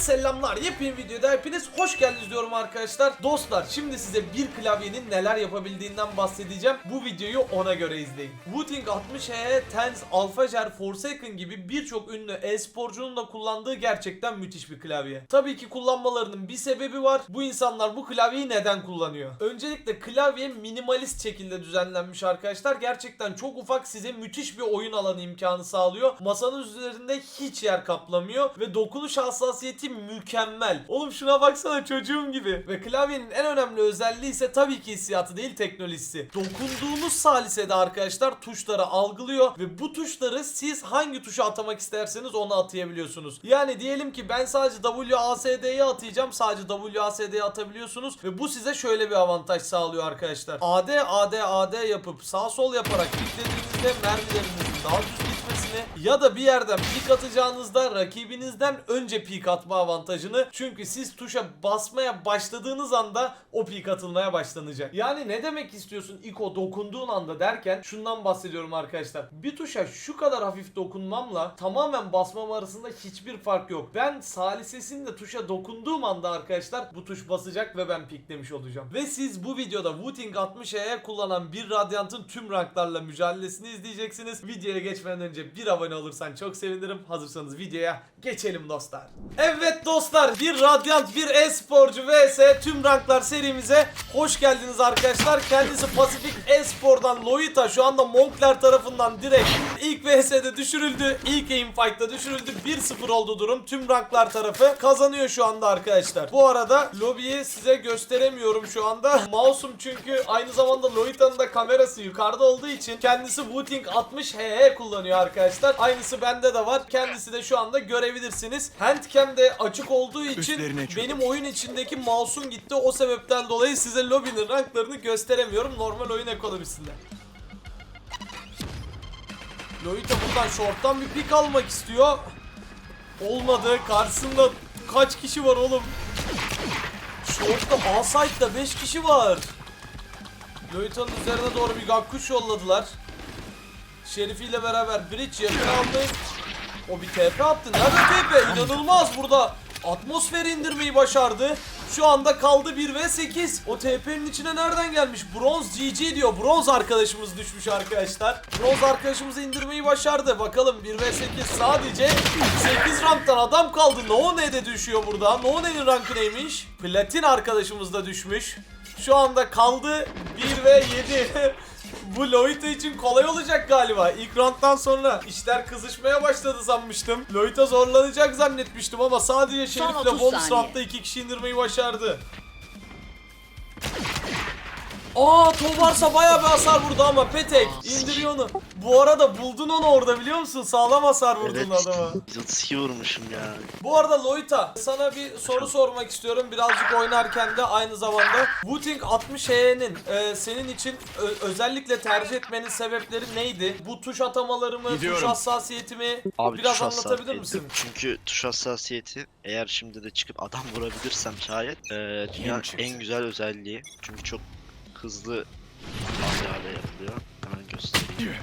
selamlar. Yepyeni videoda hepiniz hoş geldiniz diyorum arkadaşlar. Dostlar şimdi size bir klavyenin neler yapabildiğinden bahsedeceğim. Bu videoyu ona göre izleyin. Wooting 60H, Tens, Alphager, Forsaken gibi birçok ünlü e-sporcunun da kullandığı gerçekten müthiş bir klavye. Tabii ki kullanmalarının bir sebebi var. Bu insanlar bu klavyeyi neden kullanıyor? Öncelikle klavye minimalist şekilde düzenlenmiş arkadaşlar. Gerçekten çok ufak size müthiş bir oyun alanı imkanı sağlıyor. Masanın üzerinde hiç yer kaplamıyor ve dokunuş hassasiyeti mükemmel. Oğlum şuna baksana çocuğum gibi. Ve klavyenin en önemli özelliği ise tabii ki hissiyatı değil teknolojisi. Dokunduğunuz salisede arkadaşlar tuşları algılıyor ve bu tuşları siz hangi tuşa atamak isterseniz onu atayabiliyorsunuz. Yani diyelim ki ben sadece WASD'ye atayacağım. Sadece WASD'ye atabiliyorsunuz ve bu size şöyle bir avantaj sağlıyor arkadaşlar. AD AD AD yapıp sağ sol yaparak yüklediğinizde mermilerinizin daha düz gitmesini ya da bir yerden pik atacağınızda rakibinizden önce pik atma avantajını çünkü siz tuşa basmaya başladığınız anda o pik atılmaya başlanacak. Yani ne demek istiyorsun Iko dokunduğun anda derken şundan bahsediyorum arkadaşlar. Bir tuşa şu kadar hafif dokunmamla tamamen basmam arasında hiçbir fark yok. Ben salisesinde tuşa dokunduğum anda arkadaşlar bu tuş basacak ve ben piklemiş olacağım. Ve siz bu videoda Wooting 60E'ye kullanan bir Radiant'ın tüm ranklarla mücadelesini izleyeceksiniz. Videoya geçmeden önce bir abone olursan çok sevinirim. Hazırsanız videoya geçelim dostlar. Evet dostlar bir Radiant bir e-sporcu vs tüm ranklar serimize hoş geldiniz arkadaşlar. Kendisi Pasifik e-spordan Loita şu anda Monkler tarafından direkt ilk vs'de düşürüldü. İlk aim fight'ta düşürüldü. 1-0 oldu durum. Tüm ranklar tarafı kazanıyor şu anda arkadaşlar. Bu arada lobiyi size gösteremiyorum şu anda. Mouse'um çünkü aynı zamanda Loita'nın da kamerası yukarıda olduğu için kendisi Wooting 60 HE kullanıyor arkadaşlar. Aynısı bende de var. Kendisi de şu anda görebilirsiniz. Handcam de açık olduğu için benim oyun içindeki mouse'um gitti. O sebepten dolayı size lobinin ranklarını gösteremiyorum normal oyun ekonomisinde. Loita buradan short'tan bir pick almak istiyor. Olmadı. Karşısında kaç kişi var oğlum? Short'ta A site'da 5 kişi var. Loita'nın üzerine doğru bir gakkuş yolladılar. Şerifi ile beraber bridge yakın aldı. O bir TP attı. Nerede TP? İnanılmaz burada. Atmosferi indirmeyi başardı. Şu anda kaldı 1 ve 8. O TP'nin içine nereden gelmiş? Bronz GG diyor. Bronz arkadaşımız düşmüş arkadaşlar. Bronz arkadaşımızı indirmeyi başardı. Bakalım 1 ve 8 sadece 8 ranktan adam kaldı. No de düşüyor burada. No Ne'nin rankı neymiş? Platin arkadaşımız da düşmüş. Şu anda kaldı 1 ve 7. Bu Loita için kolay olacak galiba. İlk rounddan sonra işler kızışmaya başladı sanmıştım. Loita zorlanacak zannetmiştim ama sadece Son Şerif'le 30 bonus saniye. roundda iki kişi indirmeyi başardı. Aa Tovarsa bayağı bir hasar vurdu ama Petek indiriyor onu. Bu arada buldun onu orada biliyor musun? Sağlam hasar vurdun Evet. adama. 132 vurmuşum ya. Bu arada Loita sana bir soru sormak istiyorum birazcık oynarken de aynı zamanda Wooting 60H'nin e, senin için özellikle tercih etmenin sebepleri neydi? Bu tuş atamaları mı, tuş Gidiyorum. hassasiyeti mi? Abi Biraz tuş anlatabilir misin? Çünkü tuş hassasiyeti eğer şimdi de çıkıp adam vurabilirsem şayet e, dünyanın en güzel özelliği. Çünkü çok hızlı hamlelerle yapılıyor. Hemen göstereyim.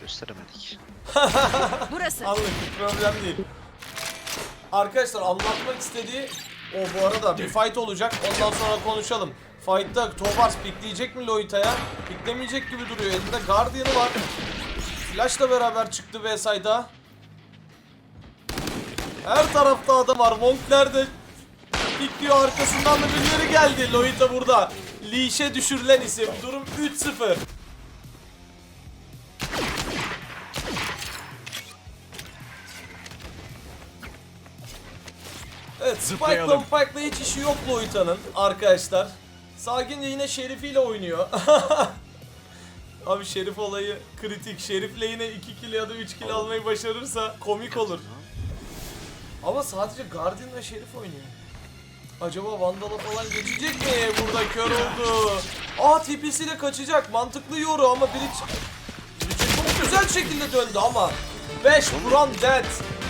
Gösteremedik. Burası. Anladık problem değil. Arkadaşlar anlatmak istediği o bu arada bir fight olacak ondan sonra konuşalım. Fight'ta Tovars pikleyecek mi Loita'ya? Piklemeyecek gibi duruyor. Elinde Guardian'ı var. Flash'la beraber çıktı Vsayda. Her tarafta adam var. Monkler de pikliyor arkasından da birileri geldi. Loita burada. Leash'e düşürülen isim. Durum 3-0. Evet Spike Zıplayalım. Compact'la hiç işi yok Loita'nın arkadaşlar. Sakin de yine Şerif ile oynuyor. Abi Şerif olayı kritik. Şerif'le yine 2 kill ya da 3 kill almayı başarırsa komik olur. Ama sadece Guardian ve Şerif oynuyor. Acaba Vandal'a falan geçecek mi? Burada kör oldu. Aa TP'siyle kaçacak. Mantıklı yoru ama Bridge... Bridge çok güzel şekilde döndü ama. 5 vuran dead.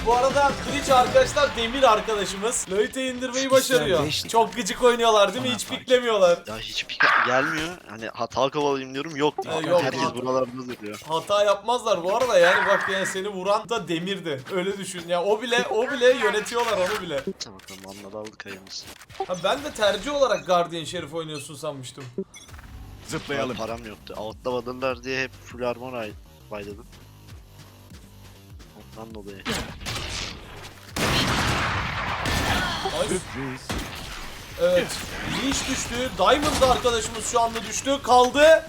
Bu arada Twitch arkadaşlar Demir arkadaşımız. Loite'yi indirmeyi başarıyor. Çok gıcık oynuyorlar değil mi? Hiç piklemiyorlar. Ya hiç pik gelmiyor. Hani hata kovalayayım diyorum yok. Ha, yok, Herkes yok. buralarda duruyor. Hata yapmazlar bu arada yani bak yani seni vuran da Demir'di. Öyle düşün ya o bile o bile yönetiyorlar onu bile. Tamam tamam anladı aldık hayırlısı. Ha ben de tercih olarak Guardian Şerif oynuyorsun sanmıştım. Zıplayalım. Param yoktu. Outlavadılar diye hep full armor ay- bayladım. Ondan dolayı. Sürpriz. Evet. Leash düştü. Diamond arkadaşımız şu anda düştü. Kaldı.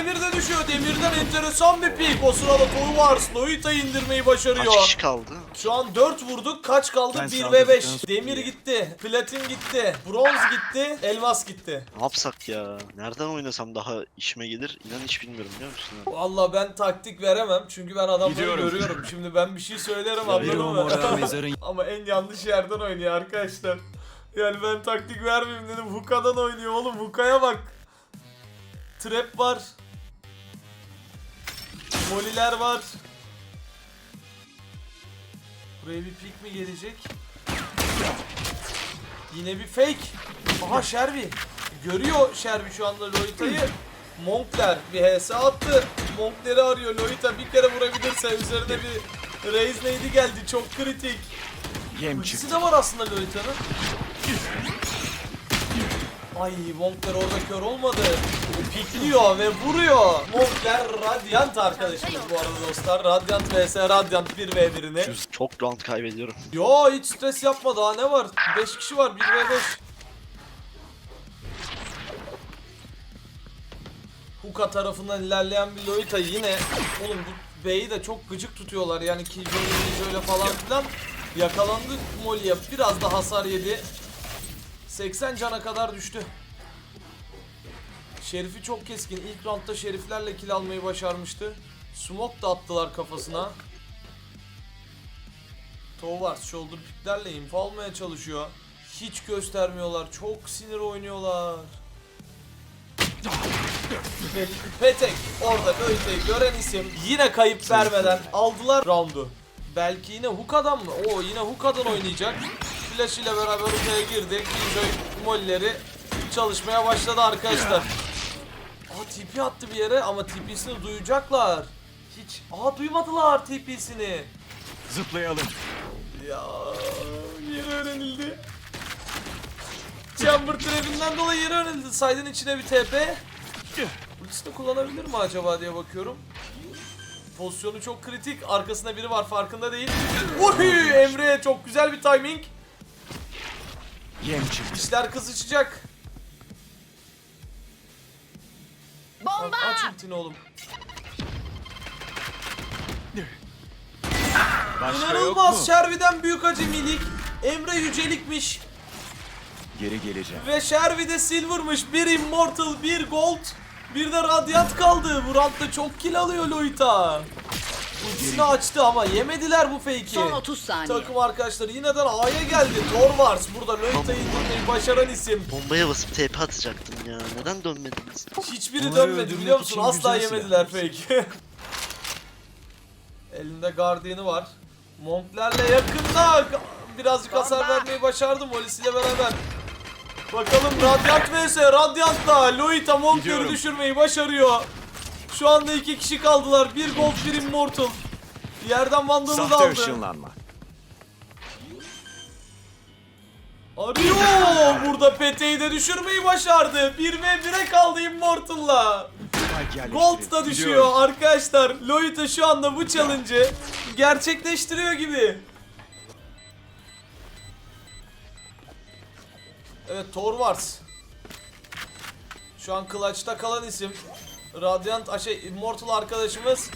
Oo Demir de düşüyor. Demirden enteresan bir pik. O sırada Toru Wars Noita'yı indirmeyi Kaç başarıyor. kişi kaldı? Şu an 4 vurduk. Kaç kaldı? Ben 1 ve 5. saldırdıktan Demir gitti. Platin gitti. Bronz gitti. Elmas gitti. Ne yapsak ya? Nereden oynasam daha işime gelir? İnan hiç bilmiyorum biliyor musun? ha? Vallahi ben taktik veremem. Çünkü ben adamları Gidiyorum. görüyorum. Şimdi ben bir şey söylerim anladın mı? Ama en yanlış yerden oynuyor arkadaşlar. Yani ben taktik vermeyeyim dedim. Huka'dan oynuyor oğlum. Huka'ya bak. Trap var. Moliler var. Buraya bir pik mi gelecek? Yine bir fake. Aha Sherby. Görüyor Sherby şu anda Lolita'yı. Monkler bir HS attı. Monkleri arıyor. Lolita bir kere vurabilirse üzerine bir Raze neydi geldi. Çok kritik. çıktı. de var aslında Lolita'nın. Ay Monkler orada kör olmadı. Pikliyor ve vuruyor. Monkler Radiant arkadaşımız bu arada dostlar. Radiant vs Radiant 1v1'ini. Çok round kaybediyorum. Yo hiç stres yapma daha ne var? 5 kişi var 1v5. Huka tarafından ilerleyen bir Lolita yine oğlum bu B'yi de çok gıcık tutuyorlar yani Killjoy şöyle falan filan yakalandı Molly'e biraz da hasar yedi 80 cana kadar düştü Şerifi çok keskin ilk roundda şeriflerle kill almayı başarmıştı Smoke da attılar kafasına Tovars shoulder picklerle info almaya çalışıyor. Hiç göstermiyorlar. Çok sinir oynuyorlar. Petek orada Lolita'yı gören isim yine kayıp vermeden aldılar roundu. Belki yine Huka'dan mı? Oo yine Huka'dan oynayacak. Flash ile beraber Huka'ya girdi. Killjoy molleri çalışmaya başladı arkadaşlar. TP attı bir yere ama TP'sini duyacaklar. Hiç aa duymadılar TP'sini. Zıplayalım. Ya yeri öğrenildi. Chamber trapinden dolayı yeri öğrenildi. Side'ın içine bir TP. Ultisini kullanabilir mi acaba diye bakıyorum. Pozisyonu çok kritik. Arkasında biri var farkında değil. Uy Emre çok güzel bir timing. Yem. İşler kızışacak. Bomba! Aç ultini oğlum. Başka yok mu? İnanılmaz Şervi'den büyük acemilik. Emre yücelikmiş. Geri geleceğim. Ve Shervy de Silver'mış. Bir Immortal, bir Gold, bir de Radiant kaldı. Bu roundda çok kill alıyor Loita. Ultisini açtı ama yemediler bu fake'i. Son 30 saniye. Takım arkadaşları yineden A'ya geldi. Torvars burada Loita'yı indirmeyi başaran isim. Bombaya basıp TP atacaktım ya. Neden dönmediniz? Hiçbiri Onları dönmedi öldürmek biliyor musun? için Asla güzel yemediler fake. Elinde Guardian'ı var. Monklerle yakında birazcık hasar vermeyi başardı Mollis ile beraber. Bakalım Radiant vs Radiant'la Loita Monkleri Gidiyorum. düşürmeyi başarıyor. Şu anda iki kişi kaldılar. Bir Gold, bir Immortal. Yerden Vandal'ı da Sahte aldı. ışınlanma. Arıyor. Burada Pete'yi de düşürmeyi başardı. 1 ve 1'e kaldı Immortal'la. Gold da düşüyor arkadaşlar. Loita şu anda bu challenge'ı gerçekleştiriyor gibi. Evet Thor Wars. Şu an clutch'ta kalan isim. Radiant, a, şey Immortal arkadaşımız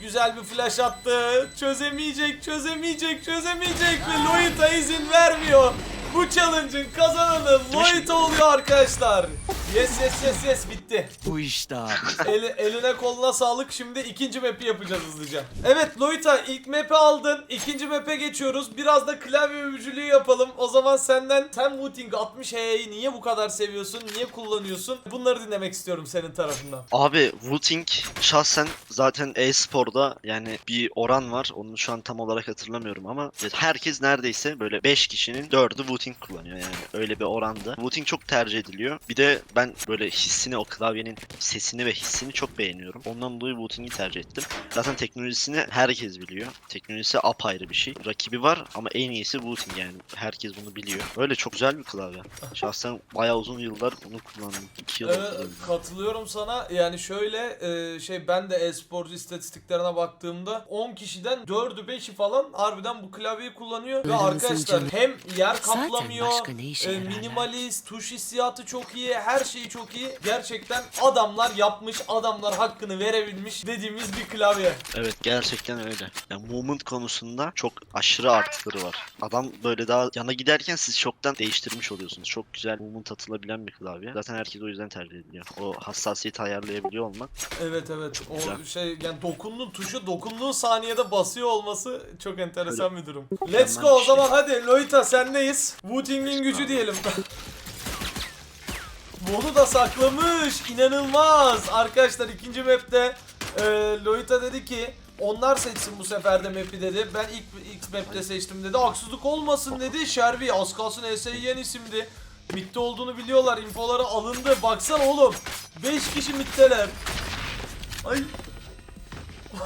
güzel bir flash attı. Çözemeyecek, çözemeyecek, çözemeyecek ve Loita izin vermiyor. Bu challenge'ın kazananı Lloyd oluyor arkadaşlar. Yes yes yes yes bitti. Bu işte abi. El- eline koluna sağlık. Şimdi ikinci map'i yapacağız hızlıca. Evet Loita ilk map'i aldın. İkinci map'e geçiyoruz. Biraz da klavye övücülüğü yapalım. O zaman senden sen Wooting 60H'yi niye bu kadar seviyorsun? Niye kullanıyorsun? Bunları dinlemek istiyorum senin tarafından. Abi Wooting şahsen zaten e-sporda yani bir oran var. Onu şu an tam olarak hatırlamıyorum ama herkes neredeyse böyle 5 kişinin 4'ü Wooting kullanıyor yani. Öyle bir oranda. Wooting çok tercih ediliyor. Bir de ben böyle hissini o klavyenin sesini ve hissini çok beğeniyorum. Ondan dolayı Wooting'i tercih ettim. Zaten teknolojisini herkes biliyor. Teknolojisi apayrı bir şey. Rakibi var ama en iyisi Wooting yani. Herkes bunu biliyor. Öyle çok güzel bir klavye. Şahsen bayağı uzun yıllar bunu kullandım. 2 yıl Evet, katılıyorum sana. Yani şöyle e, şey ben de e-sporcu istatistiklerine baktığımda 10 kişiden 4'ü 5'i falan harbiden bu klavyeyi kullanıyor. Ve arkadaşlar canı. hem yer Zaten kaplamıyor, başka ne işe e, yararlar? minimalist, tuş hissiyatı çok iyi, her şeyi çok iyi. Gerçekten adamlar yapmış, adamlar hakkını verebilmiş dediğimiz bir klavye. Evet gerçekten öyle. Yani movement konusunda çok aşırı artıları var. Adam böyle daha yana giderken siz çoktan değiştirmiş oluyorsunuz. Çok güzel movement atılabilen bir klavye. Zaten herkes o yüzden tercih ediliyor. O hassasiyeti ayarlayabiliyor olmak. Evet evet. O Güzel. şey yani dokunduğun tuşu dokunduğun saniyede basıyor olması çok enteresan bir durum. Let's go o şey. zaman hadi Loita sendeyiz. Wu-Ting'in gücü diyelim. Bunu da saklamış. İnanılmaz. Arkadaşlar ikinci map'te e, Loita dedi ki onlar seçsin bu sefer de map'i dedi. Ben ilk ilk map'te seçtim dedi. Haksızlık olmasın dedi. Sherby az kalsın yiyen isimdi. Mid'de olduğunu biliyorlar. Infoları alındı. Baksana oğlum. 5 kişi mid'deler. Ay.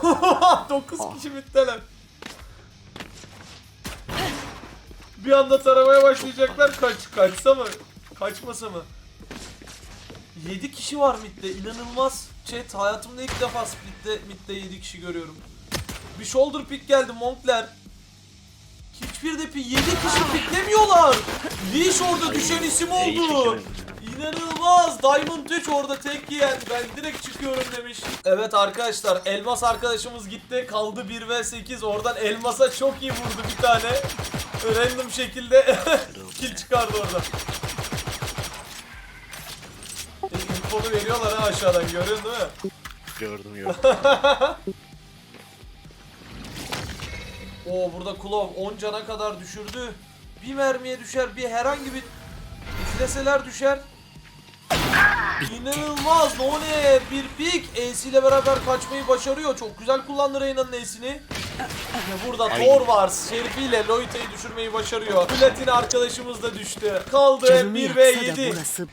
9 kişi mid'deler. Bir anda taramaya başlayacaklar. Kaç kaçsa mı? Kaçmasa mı? 7 kişi var midde. İnanılmaz. Chat hayatımda ilk defa split'te midde 7 kişi görüyorum. Bir shoulder pick geldi Monkler. Hiçbir de pi- 7 kişi piklemiyorlar. Leash orada düşen isim iyi oldu. İnanılmaz. Diamond 3 orada tek yiyen. Ben direkt çıkıyorum demiş. Evet arkadaşlar Elmas arkadaşımız gitti. Kaldı 1 ve 8. Oradan Elmas'a çok iyi vurdu bir tane. Random şekilde kill çıkardı orada. İnfonu veriyorlar ha aşağıdan görüyorsun değil mi? Gördüm gördüm. Oo burada Klov 10 cana kadar düşürdü. Bir mermiye düşer, bir herhangi bir üfleseler düşer. İnanılmaz. No ne? Bir pik. Ace ile beraber kaçmayı başarıyor. Çok güzel kullandı Reyna'nın Ace'ini. Burada Ay. Thor var. Şerifi ile Loita'yı düşürmeyi başarıyor. Platin arkadaşımız da düştü. Kaldı Canımı 1 ve yaksa da 7. burası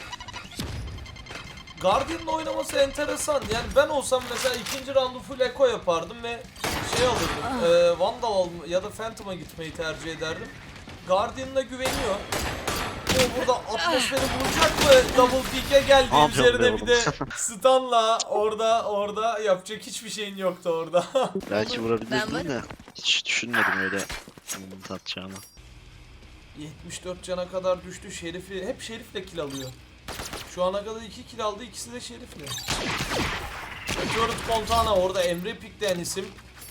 Guardian'ın oynaması enteresan. Yani ben olsam mesela ikinci roundu full echo yapardım ve şey alırdım. e, Vandal ya da Phantom'a gitmeyi tercih ederdim. Guardian'ına güveniyor. O burada atmosferi bulacak mı? Double peek'e geldi Ne yapacağım üzerine be bir de stunla orada orada yapacak hiçbir şeyin yoktu orada. Belki vurabilirdin de hiç düşünmedim öyle movement atacağını. 74 cana kadar düştü. Şerifi hep Şerif'le kill alıyor. Şu ana kadar 2 kill aldı. ikisi de Şerif'le. Meteorit Fontana orada Emre pikleyen isim.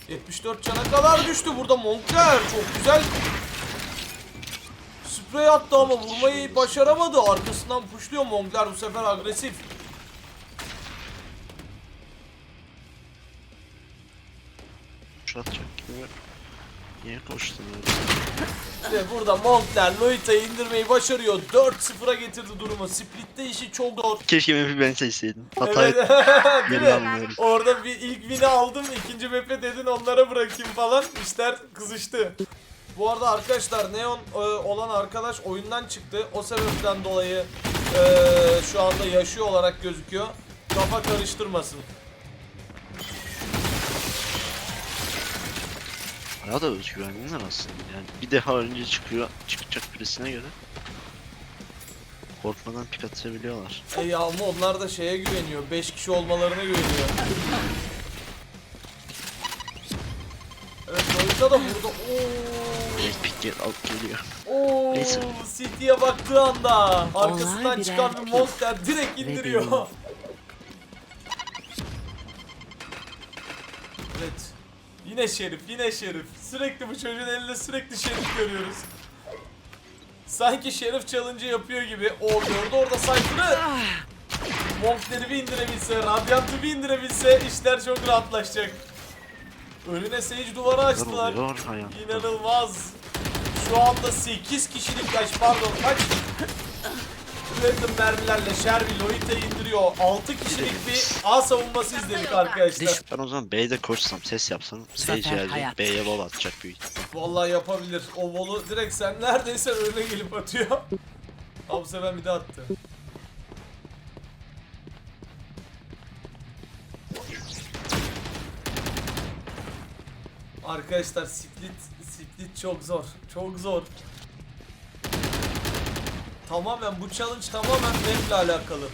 74 cana kadar düştü. Burada Monkler çok güzel Sprey attı ama vurmayı başaramadı. Arkasından pushluyor Monkler bu sefer agresif. Atacak gibi. Niye koştun öyle? Ve burada Monkler Loita'yı indirmeyi başarıyor. 4-0'a getirdi durumu. Split'te işi çok zor. Keşke map'i ben seçseydim. Hata Evet. Değil mi? Orada bir ilk win'i aldım, ikinci map'e dedin onlara bırakayım falan. İşler kızıştı. Bu arada arkadaşlar Neon e, olan arkadaş oyundan çıktı. O sebepten dolayı e, şu anda yaşıyor olarak gözüküyor. Kafa karıştırmasın. Bayağı da özgüvenliler aslında. Yani bir defa önce çıkıyor, çıkacak birisine göre. Korkmadan pik atabiliyorlar. E ya ama onlar da şeye güveniyor. 5 kişi olmalarına güveniyor. Evet Loita da burada. Oo. Gel, alıp geliyor. Oo, Neyse. City'ye baktığı anda arkasından Onlar birer çıkan bir monster direkt Ve indiriyor. benim. evet. Yine şerif, yine şerif. Sürekli bu çocuğun elinde sürekli şerif görüyoruz. Sanki Şerif challenge yapıyor gibi. O gördü orada Cypher'ı. Monkleri bir indirebilse, Radiant'ı bir indirebilse işler çok rahatlaşacak. Önüne Sage duvarı Neler açtılar. oluyor hayatım? İnanılmaz. Şu anda 8 kişilik kaç pardon kaç Platinum mermilerle Sherby Loita'yı indiriyor. 6 kişilik bir A savunması izledik arkadaşlar. Ben o zaman B'de koşsam ses yapsam hayat. B'ye bol atacak büyük ihtimal. Vallahi yapabilir. O volu direkt sen neredeyse önüne gelip atıyor. Abi sefer bir de attı. Arkadaşlar split split çok zor. Çok zor. Tamamen bu challenge tamamen map'le alakalı.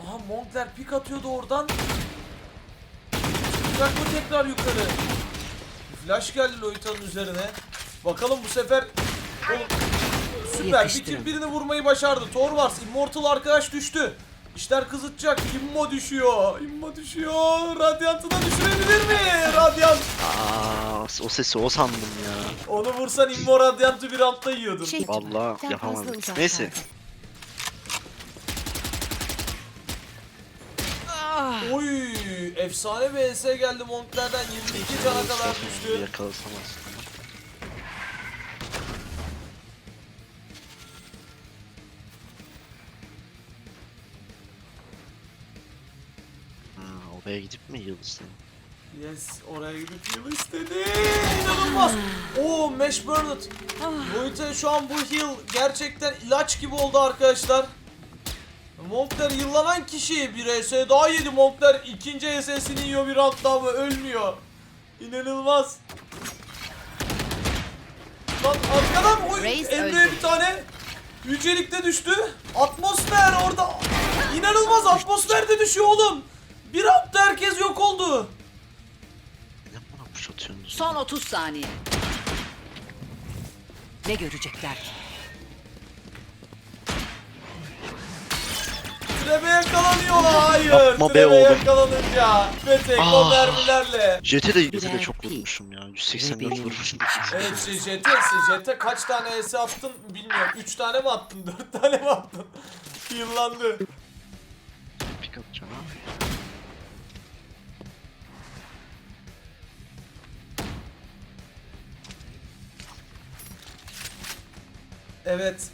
Aha Monkler pik atıyordu oradan. Çıkacak mı tekrar yukarı? Flash geldi Loita'nın üzerine. Bakalım bu sefer Oğlum, süper. Kill birini vurmayı başardı. Thor var. Immortal arkadaş düştü. İşler kızıtacak. Immo düşüyor. Immo düşüyor. Radiant'ı da düşürebilir mi? Radiant. Aa, o sesi o sandım ya. Onu vursan Immo Radiant'ı bir roundda yiyordun. Şey- Vallahi yapamadım. Neyse. kaldın. Oy, efsane bir ES geldi Monkler'den 22 cana kadar düştü. Yakalasam aslında. Oraya gidip mi yıldızdan? Yes, oraya gidip yıl istedi. İnanılmaz. Oo, Mesh Burned. Boyuta şu an bu heal gerçekten ilaç gibi oldu arkadaşlar. Monkler yıllanan kişi bir ES daha yedi Monkler ikinci ES'sini yiyor bir round daha ama ölmüyor. İnanılmaz. Lan arkadan oy Emre'ye bir tane yücelikte düştü. Atmosfer orada inanılmaz atmosferde düşüyor oğlum. Bir roundda herkes yok oldu. Ne bana kuş atıyorsunuz? Son 30 saniye. Ne görecekler ki? Trebe yakalanıyor. Hayır. Yapma be Trebe oğlum. yakalanınca. Ve tek o Ah. mermilerle. Jet'e de Jet'e de çok vurmuşum ya. 184 benim vurmuşum. Evet şey, JT, JT kaç tane ES attın bilmiyorum. 3 tane mi attın? 4 tane mi attın? Yıllandı. Pik atacağım ha. Evet.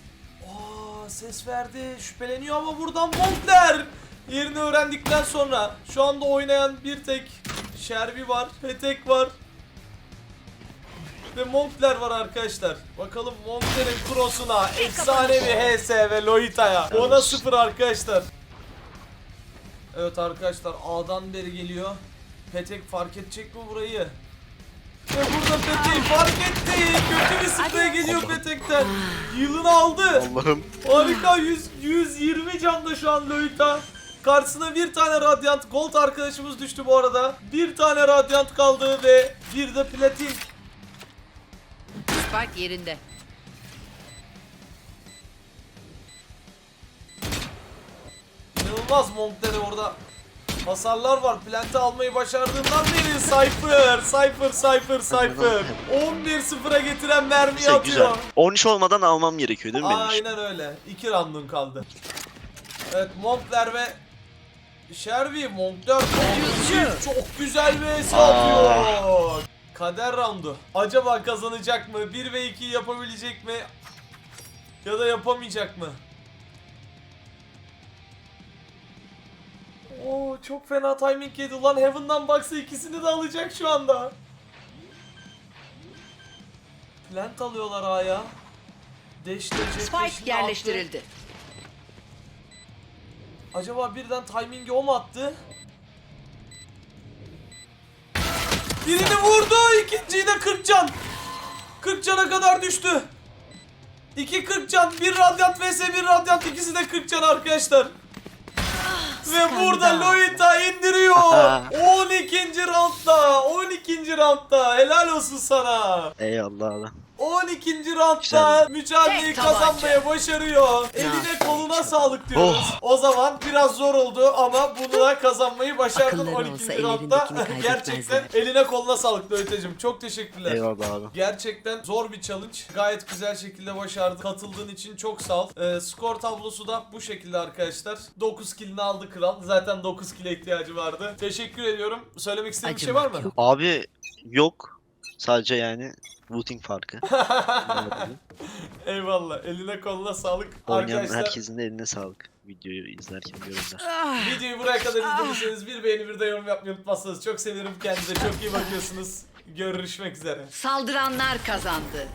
Aa, ses verdi. Şüpheleniyor ama buradan Monkler. Yerini öğrendikten sonra şu anda oynayan bir tek Sherby var. Petek var. Ve Monkler var arkadaşlar. Bakalım Monkler'in cross'una efsanevi HS ve Loita'ya. Ona sıfır arkadaşlar. Evet arkadaşlar A'dan beri geliyor. Petek fark edecek mi burayı? Ve burada Petek fark etti. Kötü bir sprey geliyor Petek'ten. Yılını aldı. Allah'ım. Harika 100, 120 canda şu an Loita. Karşısına bir tane Radiant Gold arkadaşımız düştü bu arada. Bir tane Radiant kaldı ve bir de Platin. Spike yerinde. İnanılmaz Monk'ları orada. Hasarlar var. Plant'i almayı başardığından beri Cypher, Cypher, Cypher, Cypher. 11-0'a getiren mermiyi Güzel güzel. atıyor. 13 olmadan almam gerekiyor değil mi benim için? Aynen öyle. İki roundun kaldı. Evet Monkler ve Sherby Monkler çok, çok güzel bir es atıyor. Kader roundu. Acaba kazanacak mı? 1 ve 2 yapabilecek mi? Ya da yapamayacak mı? Oo çok fena timing yedi lan Heaven'dan baksa ikisini de alacak şu anda. Plant alıyorlar A'ya. Dash'ini Spike attı. yerleştirildi. Acaba birden timingi o mu attı? Birini vurdu, ikinciyi de 40 can. 40 cana kadar düştü. 2 40 can, 1 radyant vs 1 radyant ikisi de 40 can arkadaşlar. Ve burada Loita indiriyor. 12. roundda, 12. roundda. Helal olsun sana. Eyvallah. 12. roundda mücadeleyi Tek tabanca. kazanmaya başarıyor. Eline koluna sağlık diyoruz. Oh. O zaman biraz zor oldu ama bunu da kazanmayı başardın Akılları 12. olsa roundda. ellerindekini Gerçekten kaybetmezler. eline koluna sağlık Dövütecim. Çok teşekkürler. Eyvallah abi. Gerçekten zor bir challenge. Gayet güzel şekilde başardı. Katıldığın için çok sağ ol. Ee, skor tablosu da bu şekilde arkadaşlar. 9 killini aldı kral. Zaten 9 kill'e ihtiyacı vardı. Teşekkür ediyorum. Söylemek istediğin bir şey var mı? Yok. Abi yok. Sadece yani Wooting farkı. Eyvallah. Eline koluna sağlık. Oynayan arkadaşlar herkesin de eline sağlık. Videoyu izlerken görenler. videoyu buraya kadar izlediyseniz bir beğeni bir de yorum yapmayı unutmazsanız çok sevinirim. Kendinize çok iyi bakıyorsunuz. Görüşmek üzere. Saldıranlar kazandı.